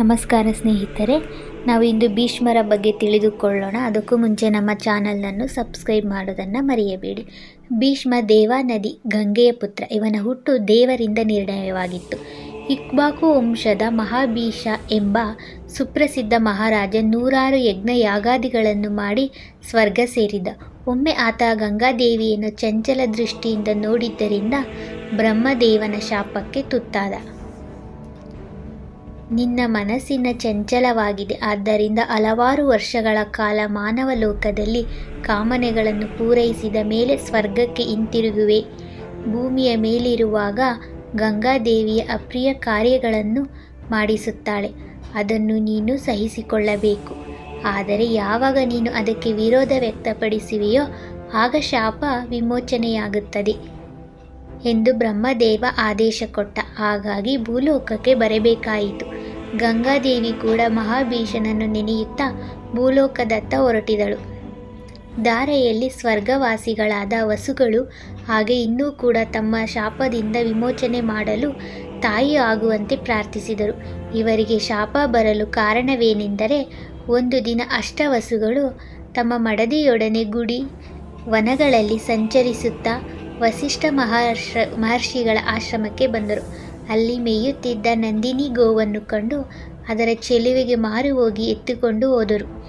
ನಮಸ್ಕಾರ ಸ್ನೇಹಿತರೆ, ನಾವು ಇಂದು ಭೀಷ್ಮರ ಬಗ್ಗೆ ತಿಳಿದುಕೊಳ್ಳೋಣ. ಅದಕ್ಕೂ ಮುಂಚೆ ನಮ್ಮ ಚಾನಲನ್ನು ಸಬ್ಸ್ಕ್ರೈಬ್ ಮಾಡೋದನ್ನು ಮರೆಯಬೇಡಿ. ಭೀಷ್ಮ ದೇವಾ ನದಿ ಗಂಗೆಯ ಪುತ್ರ, ಇವನ ಹುಟ್ಟು ದೇವರಿಂದ ನಿರ್ಣಯವಾಗಿತ್ತು. ಇಕ್ಬಾಕು ವಂಶದ ಮಹಾಭೀಷ ಎಂಬ ಸುಪ್ರಸಿದ್ಧ ಮಹಾರಾಜ ನೂರಾರು ಯಜ್ಞ ಯಾಗಾದಿಗಳನ್ನು ಮಾಡಿ ಸ್ವರ್ಗ ಸೇರಿದ. ಒಮ್ಮೆ ಆತ ಗಂಗಾದೇವಿಯನ್ನು ಚಂಚಲ ದೃಷ್ಟಿಯಿಂದ ನೋಡಿದ್ದರಿಂದ ಬ್ರಹ್ಮದೇವನ ಶಾಪಕ್ಕೆ ತುತ್ತಾದ. ನಿನ್ನ ಮನಸ್ಸಿನ ಚಂಚಲವಾಗಿದೆ. ಆದ್ದರಿಂದ ಹಲವಾರು ವರ್ಷಗಳ ಕಾಲ ಮಾನವ ಲೋಕದಲ್ಲಿ ಕಾಮನೆಗಳನ್ನು ಪೂರೈಸಿದ ಮೇಲೆ ಸ್ವರ್ಗಕ್ಕೆ ಹಿಂತಿರುಗುವೆ. ಭೂಮಿಯ ಮೇಲಿರುವಾಗ ಗಂಗಾದೇವಿಯ ಅಪ್ರಿಯ ಕಾರ್ಯಗಳನ್ನು ಮಾಡಿಸುತ್ತಾಳೆ. ಅದನ್ನು ನೀನು ಸಹಿಸಿಕೊಳ್ಳಬೇಕು. ಆದರೆ ಯಾವಾಗ ನೀನು ಅದಕ್ಕೆ ವಿರೋಧ ವ್ಯಕ್ತಪಡಿಸುವೆಯೋ ಆಗ ಶಾಪ ವಿಮೋಚನೆಯಾಗುತ್ತದೆ ಎಂದು ಬ್ರಹ್ಮದೇವ ಆದೇಶ ಕೊಟ್ಟ. ಹಾಗಾಗಿ ಭೂಲೋಕಕ್ಕೆ ಬರಬೇಕಾಯಿತು. ಗಂಗಾದೇವಿ ಕೂಡ ಮಹಾಭೀಷಣನ್ನು ನೆನೆಯುತ್ತಾ ಭೂಲೋಕದತ್ತ ಹೊರಟಿದಳು. ದಾರೆಯಲ್ಲಿ ಸ್ವರ್ಗವಾಸಿಗಳಾದ ವಸುಗಳು ಹಾಗೆ ಇನ್ನೂ ಕೂಡ ತಮ್ಮ ಶಾಪದಿಂದ ವಿಮೋಚನೆ ಮಾಡಲು ತಾಯಿ ಆಗುವಂತೆ ಪ್ರಾರ್ಥಿಸಿದರು. ಇವರಿಗೆ ಶಾಪ ಬರಲು ಕಾರಣವೇನೆಂದರೆ ಒಂದು ದಿನ ಅಷ್ಟವಸುಗಳು ತಮ್ಮ ಮಡದಿಯೊಡನೆ ಗುಡಿ ವನಗಳಲ್ಲಿ ಸಂಚರಿಸುತ್ತಾ ವಸಿಷ್ಠ ಮಹರ್ಷ ಮಹರ್ಷಿಗಳ ಆಶ್ರಮಕ್ಕೆ ಬಂದರು. ಅಲ್ಲಿ ಮೇಯುತ್ತಿದ್ದ ನಂದಿನಿ ಗೋವನ್ನು ಕಂಡು ಅದರ ಚೆಲುವಿಗೆ ಮಾರು ಹೋಗಿ ಎತ್ತಿಕೊಂಡು ಹೋದರು.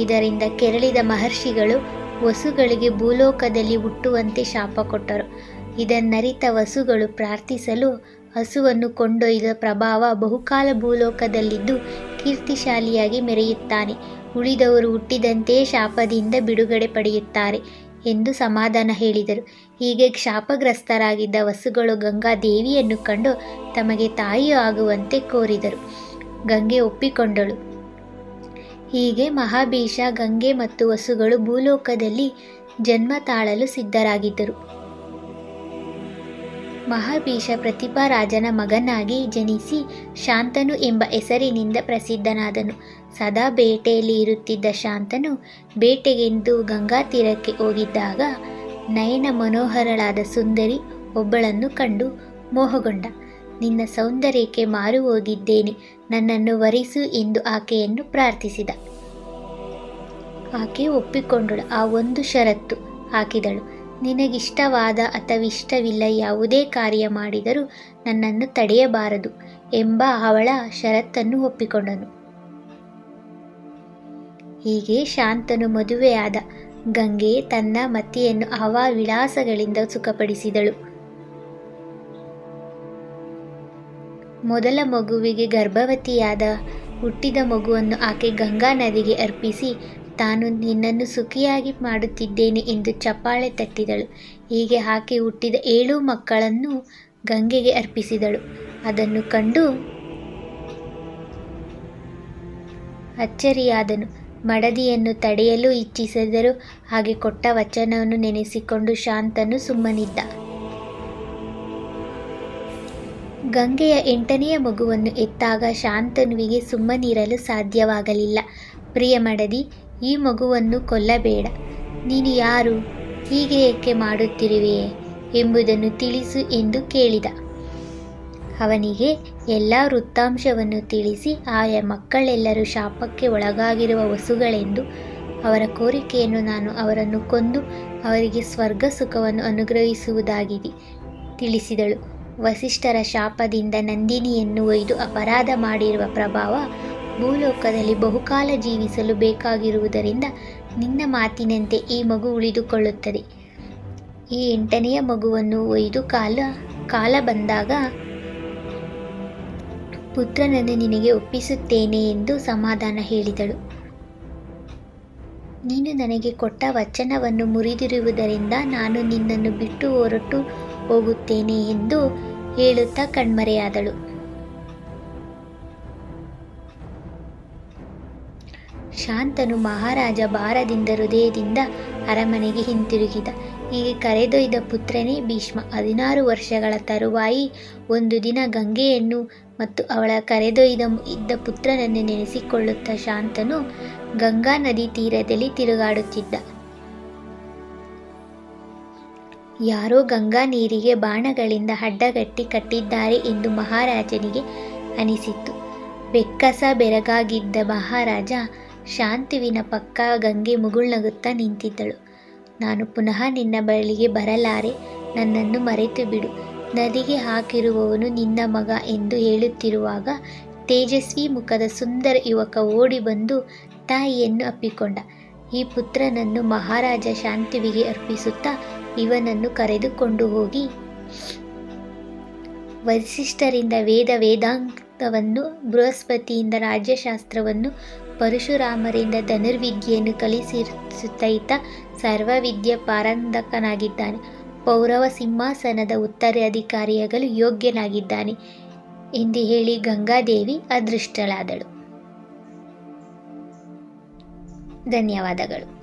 ಇದರಿಂದ ಕೆರಳಿದ ಮಹರ್ಷಿಗಳು ವಸುಗಳಿಗೆ ಭೂಲೋಕದಲ್ಲಿ ಹುಟ್ಟುವಂತೆ ಶಾಪ ಕೊಟ್ಟರು. ಇದನ್ನರಿತ ವಸುಗಳು ಪ್ರಾರ್ಥಿಸಲು ಹಸುವನ್ನು ಕೊಂಡೊಯ್ದ ಪ್ರಭಾವ ಬಹುಕಾಲ ಭೂಲೋಕದಲ್ಲಿದ್ದು ಕೀರ್ತಿಶಾಲಿಯಾಗಿ ಮೆರೆಯುತ್ತಾನೆ. ಉಳಿದವರು ಹುಟ್ಟಿದಂತೆಯೇ ಶಾಪದಿಂದ ಬಿಡುಗಡೆ ಪಡೆಯುತ್ತಾರೆ. ಎಂದು ಸಮಾಧಾನ ಹೇಳಿದರು. ಹೀಗೆ ಕ್ಷಾಪಗ್ರಸ್ತರಾಗಿದ್ದ ವಸುಗಳು ಗಂಗಾ ದೇವಿಯನ್ನು ಕಂಡು ತಮಗೆ ತಾಯಿಯೂ ಆಗುವಂತೆ ಕೋರಿದರು. ಗಂಗೆ ಒಪ್ಪಿಕೊಂಡಳು. ಹೀಗೆ ಮಹಾಬೀಷ ಗಂಗೆ ಮತ್ತು ವಸುಗಳು ಭೂಲೋಕದಲ್ಲಿ ಜನ್ಮ ತಾಳಲು ಸಿದ್ಧರಾಗಿದ್ದರು. ಮಹಾಬೀಷ ಪ್ರತಿಭಾ ರಾಜನ ಮಗನಾಗಿ ಜನಿಸಿ ಶಾಂತನು ಎಂಬ ಹೆಸರಿನಿಂದ ಪ್ರಸಿದ್ಧನಾದನು. ಸದಾ ಬೇಟೆಯಲ್ಲಿ ಇರುತ್ತಿದ್ದ ಶಾಂತನು ಬೇಟೆಗೆಂದು ಗಂಗಾ ತೀರಕ್ಕೆ ಹೋಗಿದ್ದಾಗ ನಯನ ಮನೋಹರಳಾದ ಸುಂದರಿ ಒಬ್ಬಳನ್ನು ಕಂಡು ಮೋಹಗೊಂಡ, ನಿನ್ನ ಸೌಂದರ್ಯಕ್ಕೆ ಮಾರು ಹೋಗಿದ್ದೇನೆ, ನನ್ನನ್ನು ವರಿಸು ಎಂದು ಆಕೆಯನ್ನು ಪ್ರಾರ್ಥಿಸಿದ. ಆಕೆ ಒಪ್ಪಿಕೊಂಡಳು, ಆ ಒಂದು ಷರತ್ತು ಹಾಕಿದಳು, ನಿನಗಿಷ್ಟವಾದ ಅಥವಾ ಇಷ್ಟವಿಲ್ಲ ಯಾವುದೇ ಕಾರ್ಯ ಮಾಡಿದರೂ ನನ್ನನ್ನು ತಡೆಯಬಾರದು ಎಂಬ ಅವಳ ಷರತ್ತನ್ನು ಒಪ್ಪಿಕೊಂಡನು. ಹೀಗೆ ಶಾಂತನು ಮದುವೆಯಾದ. ಗಂಗೆ ತನ್ನ ಮತಿಯನ್ನು ಹವಾ ವಿಳಾಸಗಳಿಂದ ಸುಖಪಡಿಸಿದಳು. ಮೊದಲ ಮಗುವಿಗೆ ಗರ್ಭವತಿಯಾದ ಹುಟ್ಟಿದ ಮಗುವನ್ನು ಆಕೆ ಗಂಗಾ ನದಿಗೆ ಅರ್ಪಿಸಿ, ತಾನು ನಿನ್ನನ್ನು ಸುಖಿಯಾಗಿ ಮಾಡುತ್ತಿದ್ದೇನೆ ಎಂದು ಚಪ್ಪಾಳೆ ತಟ್ಟಿದಳು. ಹೀಗೆ ಆಕೆ ಹುಟ್ಟಿದ ಏಳು ಮಕ್ಕಳನ್ನು ಗಂಗೆಗೆ ಅರ್ಪಿಸಿದಳು. ಅದನ್ನು ಕಂಡು ಅಚ್ಚರಿಯಾದನು. ಮಡದಿಯನ್ನು ತಡೆಯಲು ಇಚ್ಛಿಸಿದರು ಹಾಗೆ ಕೊಟ್ಟ ವಚನವನ್ನು ನೆನೆಸಿಕೊಂಡು ಶಾಂತನು ಸುಮ್ಮನಿದ್ದ. ಗಂಗೆಯ ಎಂಟನೆಯ ಮಗುವನ್ನು ಎತ್ತಾಗ ಶಾಂತನುವಿಗೆ ಸುಮ್ಮನಿರಲು ಸಾಧ್ಯವಾಗಲಿಲ್ಲ. ಪ್ರಿಯ ಮಡದಿ, ಈ ಮಗುವನ್ನು ಕೊಲ್ಲಬೇಡ. ನೀನು ಯಾರು, ಹೀಗೆ ಏಕೆ ಮಾಡುತ್ತಿರುವೆಯೇ ಎಂಬುದನ್ನು ತಿಳಿಸು ಎಂದು ಕೇಳಿದ. ಅವನಿಗೆ ಎಲ್ಲ ವೃತ್ತಾಂಶವನ್ನು ತಿಳಿಸಿ ಆಯಾ ಮಕ್ಕಳೆಲ್ಲರೂ ಶಾಪಕ್ಕೆ ಒಳಗಾಗಿರುವ ವಸುಗಳೆಂದು ಅವರ ಕೋರಿಕೆಯನ್ನು ನಾನು ಅವರನ್ನು ಕೊಂದು ಅವರಿಗೆ ಸ್ವರ್ಗ ಸುಖವನ್ನು ಅನುಗ್ರಹಿಸುವುದಾಗಿದೆ, ತಿಳಿಸಿದಳು. ವಸಿಷ್ಠರ ಶಾಪದಿಂದ ನಂದಿನಿಯನ್ನು ಒಯ್ದು ಅಪರಾಧ ಮಾಡಿರುವ ಪ್ರಭಾವ ಭೂಲೋಕದಲ್ಲಿ ಬಹುಕಾಲ ಜೀವಿಸಲು ಬೇಕಾಗಿರುವುದರಿಂದ ನಿನ್ನ ಮಾತಿನಂತೆ ಈ ಮಗು ಉಳಿದುಕೊಳ್ಳುತ್ತದೆ. ಈ ಎಂಟನೆಯ ಮಗುವನ್ನು ಒಯ್ದು ಕಾಲ ಕಾಲ ಬಂದಾಗ ಪುತ್ರನನ್ನು ನಿನಗೆ ಒಪ್ಪಿಸುತ್ತೇನೆ ಎಂದು ಸಮಾಧಾನ ಹೇಳಿದಳು. ನೀನು ನನಗೆ ಕೊಟ್ಟ ವಚನವನ್ನು ಮುರಿದಿರುವುದರಿಂದ ನಾನು ನಿನ್ನನ್ನು ಬಿಟ್ಟು ಹೊರಟು ಹೋಗುತ್ತೇನೆ ಎಂದು ಹೇಳುತ್ತಾ ಕಣ್ಮರೆಯಾದಳು. ಶಾಂತನು ಮಹಾರಾಜ ಭಾರದಿಂದ ಹೃದಯದಿಂದ ಅರಮನೆಗೆ ಹಿಂತಿರುಗಿದ. ಹೀಗೆ ಕರೆದೊಯ್ದ ಪುತ್ರನೇ ಭೀಷ್ಮ, ಹದಿನಾರು ವರ್ಷಗಳ ತರುವಾಯಿ ಒಂದು ದಿನ ಗಂಗೆಯನ್ನು ಮತ್ತು ಅವಳ ಕರೆದೊಯ್ದ ಇದ್ದ ಪುತ್ರನನ್ನು ನೆನೆಸಿಕೊಳ್ಳುತ್ತ ಶಾಂತನು ಗಂಗಾ ನದಿ ತೀರದಲ್ಲಿ ತಿರುಗಾಡುತ್ತಿದ್ದ. ಯಾರೋ ಗಂಗಾ ನೀರಿಗೆ ಬಾಣಗಳಿಂದ ಅಡ್ಡಗಟ್ಟಿ ಕಟ್ಟಿದ್ದಾರೆ ಎಂದು ಮಹಾರಾಜನಿಗೆ ಅನಿಸಿತು ಬೆಕ್ಕಸ ಬೆರಗಾಗಿದ್ದ ಮಹಾರಾಜ ಶಾಂತುವಿನ ಪಕ್ಕ ಗಂಗೆ ಮುಗುಳ್ನಗುತ್ತಾ ನಿಂತಿದ್ದಳು. ನಾನು ಪುನಃ ನಿನ್ನ ಬಳಿಗೆ ಬರಲಾರೆ, ನನ್ನನ್ನು ಮರೆತು ಬಿಡು ನದಿಗೆ ಹಾಕಿರುವವನು ನಿನ್ನ ಮಗ ಎಂದು ಹೇಳುತ್ತಿರುವಾಗ ತೇಜಸ್ವಿ ಮುಖದ ಸುಂದರ ಯುವಕ ಓಡಿ ಬಂದು ತಾಯಿಯನ್ನು ಅಪ್ಪಿಕೊಂಡ. ಈ ಪುತ್ರನನ್ನು ಮಹಾರಾಜ ಶಾಂತಿವಿಗೆ ಅರ್ಪಿಸುತ್ತಾ ಇವನನ್ನು ಕರೆದುಕೊಂಡು ಹೋಗಿ ವಸಿಷ್ಠರಿಂದ ವೇದ ವೇದಾಂತವನ್ನು, ಬೃಹಸ್ಪತಿಯಿಂದ ರಾಜ್ಯಶಾಸ್ತ್ರವನ್ನು, ಪರಶುರಾಮರಿಂದ ಧನುರ್ವಿದ್ಯೆಯನ್ನು ಕಲಿಸಿಸುತ್ತೈತ ಸರ್ವವಿದ್ಯೆ ಪಾರಂದಕನಾಗಿದ್ದಾನೆ. ಪೌರವ ಸಿಂಹಾಸನದ ಉತ್ತರಾಧಿಕಾರಿಯಾಗಲು ಯೋಗ್ಯನಾಗಿದ್ದಾನೆ ಎಂದು ಹೇಳಿ ಗಂಗಾದೇವಿ ಅದೃಷ್ಟಳಾದಳು. ಧನ್ಯವಾದಗಳು.